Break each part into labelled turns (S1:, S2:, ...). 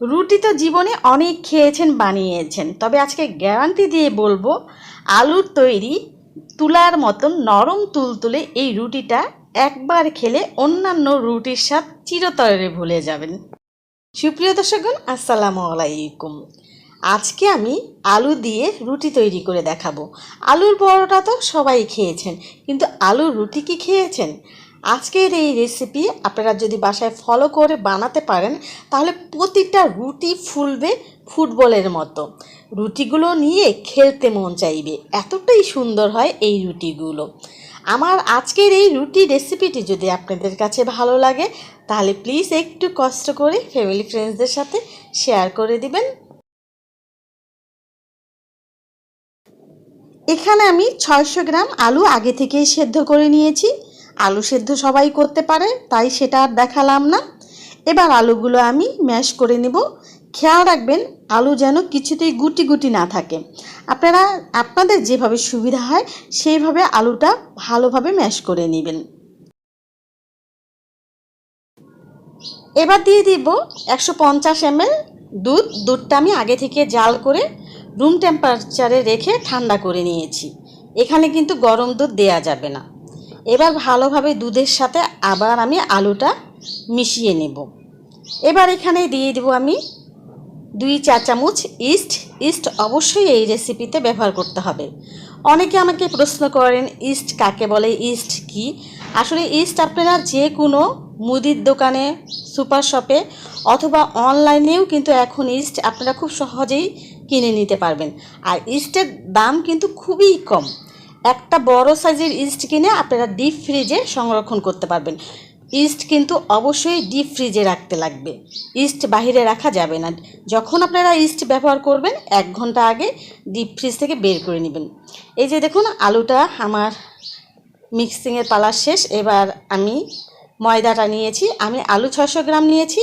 S1: রুটি তো জীবনে অনেক খেয়েছেন, বানিয়েছেন। তবে আজকে গ্যারান্টি দিয়ে বলব, আলুর তৈরি তুলার মতন নরম তুলতুলে এই রুটিটা একবার খেলে অন্যান্য রুটির স্বাদ চিরতরে ভুলে যাবেন। সুপ্রিয় দর্শকগণ, আসসালামু আলাইকুম। আজকে আমি আলু দিয়ে রুটি তৈরি করে দেখাবো। আলুর পরোটা তো সবাই খেয়েছেন, কিন্তু আলুর রুটি কি খেয়েছেন? আজকের এই রেসিপি আপনারা যদি বাসায় ফলো করে বানাতে পারেন, তাহলে প্রতিটা রুটি ফুলবে ফুটবলের মতো। রুটিগুলো নিয়ে খেলতে মন চাইবে। এতটাই সুন্দর হয় এই রুটিগুলো। আমার আজকের এই রুটি রেসিপিটি যদি আপনাদের কাছে ভালো লাগে, তাহলে প্লিজ একটু কষ্ট করে ফ্যামিলি ফ্রেন্ডসদের সাথে শেয়ার করে দিবেন। এখানে আমি ছয়শো গ্রাম আলু আগে থেকেই সেদ্ধ করে নিয়েছি। আলু সেদ্ধ সবাই করতে পারে, তাই সেটা আর দেখালাম না। এবার আলুগুলো আমি ম্যাশ করে নেব। খেয়াল রাখবেন, আলু যেন কিছুতেই গুটি গুটি না থাকে। আপনারা, আপনাদের যেভাবে সুবিধা হয়, সেইভাবে আলুটা ভালোভাবে ম্যাশ করে নেবেন। এবার দিয়ে দিব একশো পঞ্চাশ এমএল দুধ। দুধটা আমি আগে থেকে জাল করে রুম টেম্পারেচারে রেখে ঠান্ডা করে নিয়েছি। এখানে কিন্তু গরম দুধ দেয়া যাবে না। এবার ভালোভাবে দুধের সাথে আবার আমি আলুটা মিশিয়ে নেব। এবার এখানে দিয়ে দেবো আমি দুই চা চামচ ইস্ট। ইস্ট অবশ্যই এই রেসিপিতে ব্যবহার করতে হবে। অনেকে আমাকে প্রশ্ন করেন, ইস্ট কাকে বলে? ইস্ট কি? আসলে ইস্ট আপনারা যে কোনো মুদির দোকানে, সুপার শপে অথবা অনলাইনেও কিন্তু এখন ইস্ট আপনারা খুব সহজেই কিনে নিতে পারবেন। আর ইস্টের দাম কিন্তু খুবই কম। একটা বড় সাইজের ইস্ট কিনে আপনারা ডিপ ফ্রিজে সংরক্ষণ করতে পারবেন। ইস্ট কিন্তু অবশ্যই ডিপ ফ্রিজে রাখতে লাগবে। ইস্ট বাহিরে রাখা যাবে না। যখন আপনারা ইস্ট ব্যবহার করবেন, এক ঘণ্টা আগে ডিপ ফ্রিজ থেকে বের করে নেবেন। এই যে দেখুন, আলুটা আমার মিক্সিংয়ের পালা শেষ। এবার আমি ময়দাটা নিয়েছি। আমি আলু ছয়শো গ্রাম নিয়েছি,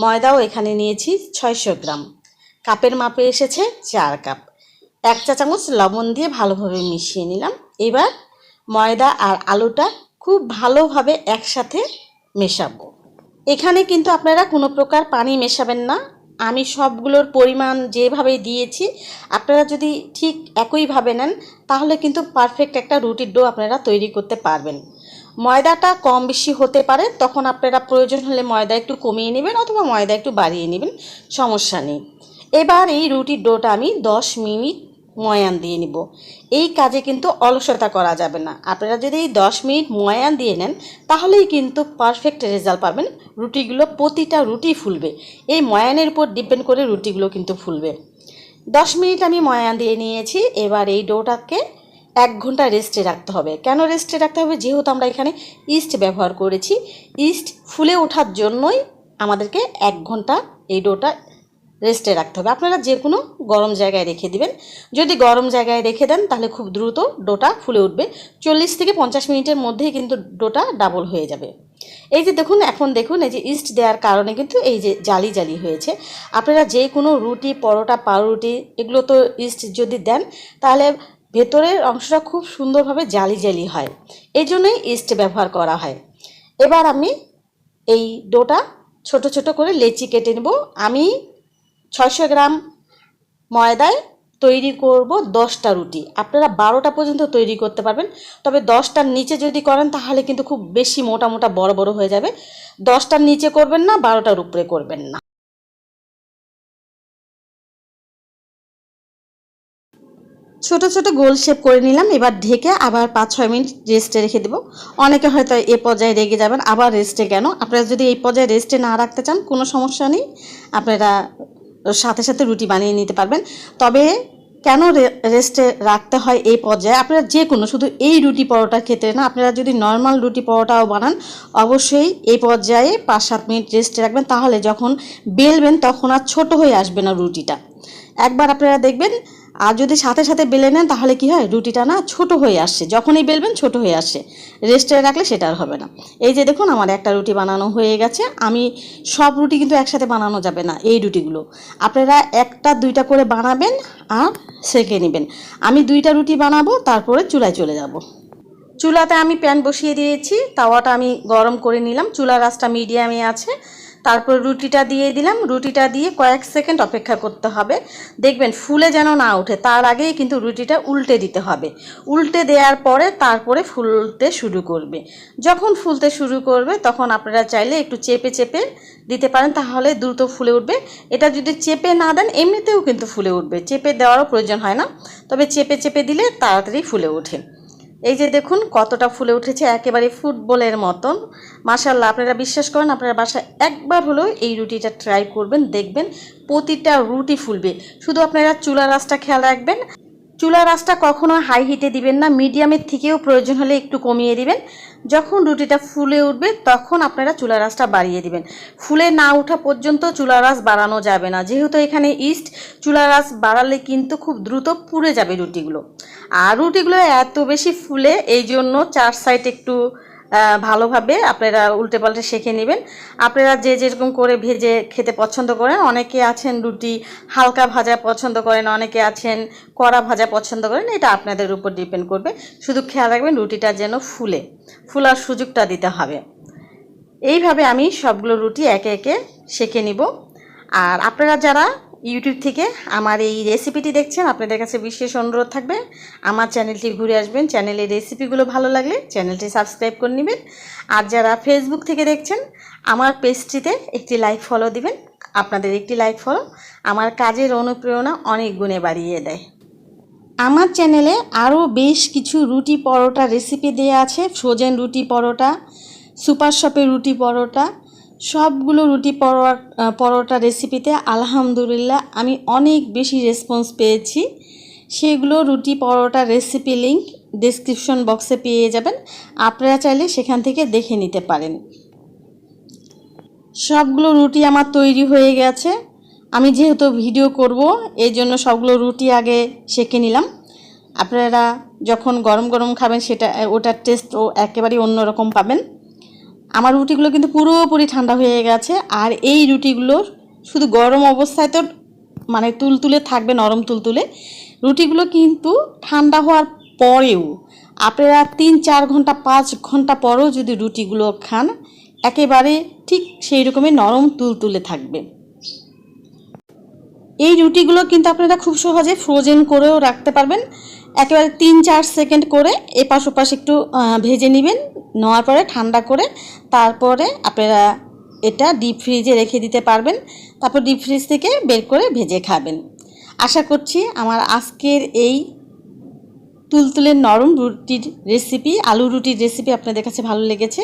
S1: ময়দাও এখানে নিয়েছি ছয়শো গ্রাম। কাপের মাপে এসেছে চার কাপ। এক চা চামচ লবণ দিয়ে ভালোভাবে মিশিয়ে নিলাম। এবার ময়দা আর আলুটা খুব ভালোভাবে একসাথে মেশাবো। এখানে কিন্তু আপনারা কোনো প্রকার পানি মেশাবেন না। আমি সবগুলোর পরিমাণ যেভাবে দিয়েছি, আপনারা যদি ঠিক একইভাবে নেন, তাহলে কিন্তু পারফেক্ট একটা রুটির ডো আপনারা তৈরি করতে পারবেন। ময়দাটা কম বেশি হতে পারে, তখন আপনারা প্রয়োজন হলে ময়দা একটু কমিয়ে নেবেন অথবা ময়দা একটু বাড়িয়ে নেবেন, সমস্যা নেই। এবার এই রুটির ডোটা আমি দশ মিনিট ময়ান দিয়ে নিব। এই কাজে কিন্তু অলসতা করা যাবে না। আপনারা যদি এই দশ মিনিট ময়ান দিয়ে নেন, তাহলেই কিন্তু পারফেক্ট রেজাল্ট পাবেন। রুটিগুলো প্রতিটা রুটি ফুলবে। এই ময়ানের উপর ডিপেন্ড করে রুটিগুলো কিন্তু ফুলবে। দশ মিনিট আমি ময়ান দিয়ে নিয়েছি। এবার এই ডোটাকে এক ঘণ্টা রেস্টে রাখতে হবে। কেন রেস্টে রাখতে হবে? যেহেতু আমরা এখানে ইস্ট ব্যবহার করেছি। ইস্ট ফুলে ওঠার জন্যই আমাদেরকে এক ঘণ্টা এই ডোটা রেস্টে রাখতে হবে। আপনারা যে কোনো গরম জায়গায় রেখে দিবেন। যদি গরম জায়গায় রেখে দেন, তাহলে খুব দ্রুত ডোটা ফুলে উঠবে। চল্লিশ থেকে পঞ্চাশ মিনিটের মধ্যেই কিন্তু ডোটা ডাবল হয়ে যাবে। এই যে দেখুন, এখন দেখুন, এই যে ইস্ট দেওয়ার কারণে কিন্তু এই যে জালি জালি হয়েছে। আপনারা যে কোনো রুটি, পরোটা, পাউরুটি, এগুলো তো ইস্ট যদি দেন, তাহলে ভেতরের অংশটা খুব সুন্দরভাবে জালি জালি হয়। এই জন্যই ইস্ট ব্যবহার করা হয়। এবার আমি এই ডোটা ছোট ছোট করে লেচি কেটে নেব। আমি ছয়শো গ্রাম ময়দায় তৈরি করব দশটা রুটি। আপনারা বারোটা পর্যন্ত তৈরি করতে পারবেন। তবে দশটার নিচে যদি করেন, তাহলে কিন্তু খুব বেশি মোটা মোটা বড় বড় হয়ে যাবে। দশটার নিচে করবেন না, বারোটার উপরে করবেন না। ছোট ছোট গোল শেপ করে নিলাম। এবার ঢেকে আবার পাঁচ ছয় মিনিট রেস্টে রেখে দেবো। অনেকে হয়তো এ পর্যায়ে রেগে যাবেন, আবার রেস্টে কেন? আপনারা যদি এই পর্যায়ে রেস্টে না রাখতে চান, কোনো সমস্যা নেই। আপনারা সাথে সাথে রুটি বানিয়ে নিতে পারবেন। তবে কেন রেস্টে রাখতে হয় এই পর্যায়ে? আপনারা যে কোনো শুধু এই রুটি পরোটার ক্ষেত্রে না, আপনারা যদি নর্মাল রুটি পরোটাও বানান, অবশ্যই এই পর্যায়ে পাঁচ সাত মিনিট রেস্টে রাখবেন। তাহলে যখন বেলবেন, তখন আর ছোট হয়ে আসবে না রুটিটা। একবার আপনারা দেখবেন আর যদি সাথে সাথে বেলে নেন, তাহলে কি হয়? রুটিটা না ছোট হয়ে আসছে। যখনই বেলবেন, ছোট হয়ে আসে রেস্টে রাখলে সেটা আর হবে না। এই যে দেখুন, আমার একটা রুটি বানানো হয়ে গেছে। আমি সব রুটি কিন্তু একসাথে বানানো যাবে না, এই রুটিগুলো। আপনারা একটা, দুইটা করে বানাবেন আর সেঁকে নেবেন। আমি দুইটা রুটি বানাবো, তারপরে চুলায় চলে যাব। চুলাতে আমি প্যান বসিয়ে দিয়েছি। তাওয়াটা আমি গরম করে নিলাম। চুলার রাসটা মিডিয়ামে আছে। তারপর রুটিটা দিয়ে দিলাম। রুটিটা দিয়ে কয়েক সেকেন্ড অপেক্ষা করতে হবে। দেখবেন ফুলে যেন না ওঠে, তার আগেই কিন্তু রুটিটা উল্টে দিতে হবে। উল্টে দেওয়ার পরে তারপরে ফুলতে শুরু করবে। যখন ফুলতে শুরু করবে, তখন আপনারা চাইলে একটু চেপে চেপে দিতে পারেন, তাহলে দ্রুত ফুলে উঠবে। এটা যদি চেপে না দেন, এমনিতেও কিন্তু ফুলে উঠবে। চেপে দেওয়ারও প্রয়োজন হয় না। তবে চেপে চেপে দিলে তাড়াতাড়ি ফুলে ওঠে। এই যে দেখুন, কতটা ফুলে উঠেছে একেবারে ফুটবলের মতন। মাশাল্লাহ আপনারা বিশ্বাস করেন, আপনারা বাসায় একবার হলেও এই রুটিটা ট্রাই করবেন, দেখবেন, প্রতিটা রুটি ফুলবে। শুধু আপনারা চুলা রাসটা খেয়াল রাখবেন চুলা রাসটা কখনো হাই হিটে দিবেন না মিডিয়ামের থেকেও প্রয়োজন হলে একটু কমিয়ে দিবেন। যখন রুটিটা ফুলে উঠবে, তখন আপনারা চুলা রাসটা বাড়িয়ে দিবেন। ফুলে না ওঠা পর্যন্ত চুলা রাস বাড়ানো যাবে না। যেহেতু এখানে ইস্ট চুলা রাস বাড়ালে কিন্তু খুব দ্রুত পুড়ে যাবে রুটিগুলো। আর রুটিগুলো এত বেশি ফুলে এই জন্য চার সাইড একটু ভালোভাবে আপনারা উল্টে পাল্টে শেখে নেবেন। আপনারা যে যেরকম করে ভেজে খেতে পছন্দ করেন, অনেকে আছেন রুটি হালকা ভাজা পছন্দ করেন, অনেকে আছেন কড়া ভাজা পছন্দ করেন, এটা আপনাদের উপর ডিপেন্ড করবে। শুধু খেয়াল রাখবেন রুটিটা যেন ফুলে, ফুলার সুযোগটা দিতে হবে। এইভাবে আমি সবগুলো রুটি একে একে সেঁকে নিব। আর আপনারা যারা ইউটিউব থেকে আমার এই রেসিপিটি দেখছেন, আপনাদের কাছে বিশেষ অনুরোধ থাকবে। আমার চ্যানেলটি ঘুরে আসবেন চ্যানেলের রেসিপিগুলো ভালো লাগলে চ্যানেলটি সাবস্ক্রাইব করে নেবেন। আর যারা ফেসবুক থেকে দেখছেন, আমার পেজটিতে একটি লাইক ফলো দিবেন। আপনাদের একটি লাইক ফলো আমার কাজের অনুপ্রেরণা অনেক গুণে বাড়িয়ে দেয়। আমার চ্যানেলে আরও বেশ কিছু রুটি পরোটা রেসিপি দেওয়া আছে। ফ্রোজেন রুটি পরোটা সুপার শপের রুটি পরোটা সবগুলো রুটি পরোটা পরোটা রেসিপিতে আলহামদুলিল্লাহ আমি অনেক বেশি রেসপন্স পেয়েছি। সেগুলো রুটি পরোটা রেসিপি লিঙ্ক ডেসক্রিপশন বক্সে পেয়ে যাবেন। আপনারা চাইলে সেখান থেকে দেখে নিতে পারেন। সবগুলো রুটি আমার তৈরি হয়ে গেছে। আমি যেহেতু ভিডিও করব এই জন্য সবগুলো রুটি আগে সেঁকে নিলাম। আপনারা যখন গরম গরম খাবেন সেটা, ওটার টেস্ট টেস্টও একেবারেই অন্যরকম পাবেন। আমার রুটিগুলো কিন্তু পুরোপুরি ঠান্ডা হয়ে গেছে, আর এই রুটিগুলো শুধু গরম অবস্থায় তো মানে তুলতুলে থাকবে, নরম তুলতুলে। রুটিগুলো কিন্তু ঠান্ডা হওয়ার পরেও, আপনারা তিন চার ঘণ্টা, পাঁচ ঘণ্টা পরেও যদি রুটিগুলো খান, একেবারে ঠিক সেই রকমই নরম তুলতুলে থাকবে। এই রুটিগুলো কিন্তু আপনারা খুব সহজে ফ্রোজেন করেও রাখতে পারবেন। একেবারে তিন চার সেকেন্ড করে এপাশ ওপাশ একটু ভেজে নেবেন। নেওয়ার পরে ঠান্ডা করে তারপরে আপনারা এটা ডিপ ফ্রিজে রেখে দিতে পারবেন। তারপর ডিপ ফ্রিজ থেকে বের করে ভেজে খাবেন। আশা করছি আমার আজকের এই তুলতুলের নরম রুটির রেসিপি আলু রুটির রেসিপি আপনাদের কাছে ভালো লেগেছে।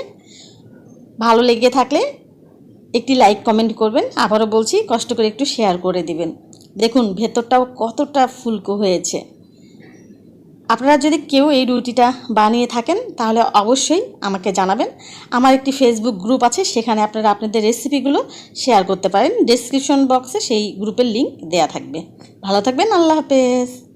S1: ভালো লেগে থাকলে একটি লাইক কমেন্ট করবেন। আবারও বলছি, কষ্ট করে একটু শেয়ার করে দিবেন। দেখুন, ভেতরটাও কতটা ফুলকো হয়েছে। আপনারা যদি কেউ এই রুটিটা বানিয়ে থাকেন, তাহলে অবশ্যই আমাকে জানাবেন। আমার একটি ফেসবুক গ্রুপ আছে, সেখানে আপনারা আপনাদের রেসিপিগুলো শেয়ার করতে পারেন। ডেসক্রিপশন বক্সে সেই গ্রুপের লিঙ্ক দেয়া থাকবে। ভালো থাকবেন, আল্লাহ হাফেজ।